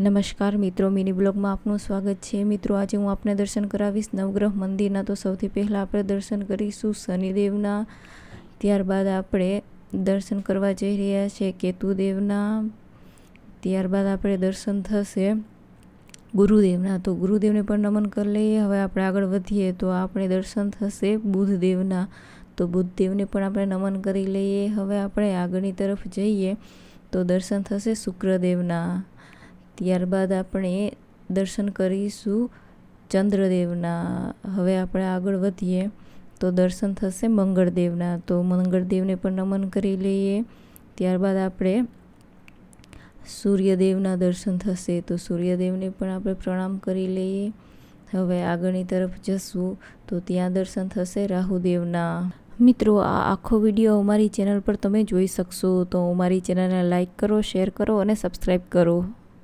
નમસ્કાર મિત્રો, મિની બ્લોગમાં આપનું સ્વાગત છે. મિત્રો, આજે હું આપને દર્શન કરાવીશ. નવગ્રહ મંદિરના તો સૌથી પહેલાં આપણે દર્શન કરીશું શનિદેવના. ત્યારબાદ આપણે દર્શન કરવા જઈ રહ્યા છે કેતુદેવના. ત્યારબાદ આપણે દર્શન થશે ગુરુદેવના. તો ગુરુદેવને પણ નમન કરી લઈએ. હવે આપણે આગળ વધીએ તો આપણે દર્શન થશે બુધદેવના તો બુધદેવને પણ આપણે નમન કરી લઈએ. હવે આપણે આગળની તરફ જઈએ તો દર્શન થશે શુક્રદેવના. ત્યારબાદ આપણે દર્શન કરીશું ચંદ્રદેવના. હવે આપણે આગળ વધીએ તો દર્શન થશે મંગળદેવના. તો મંગળદેવને પણ નમન કરી લઈએ. ત્યારબાદ આપણે સૂર્યદેવના દર્શન થશે તો સૂર્યદેવને પણ આપણે પ્રણામ કરી લઈએ. હવે આગળની તરફ જશું તો ત્યાં દર્શન થશે રાહુદેવના. મિત્રો, આ આખો વીડિયો અમારી ચેનલ પર તમે જોઈ શકશો. તો અમારી ચેનલને લાઈક કરો, શેર કરો અને સબસ્ક્રાઈબ કરો.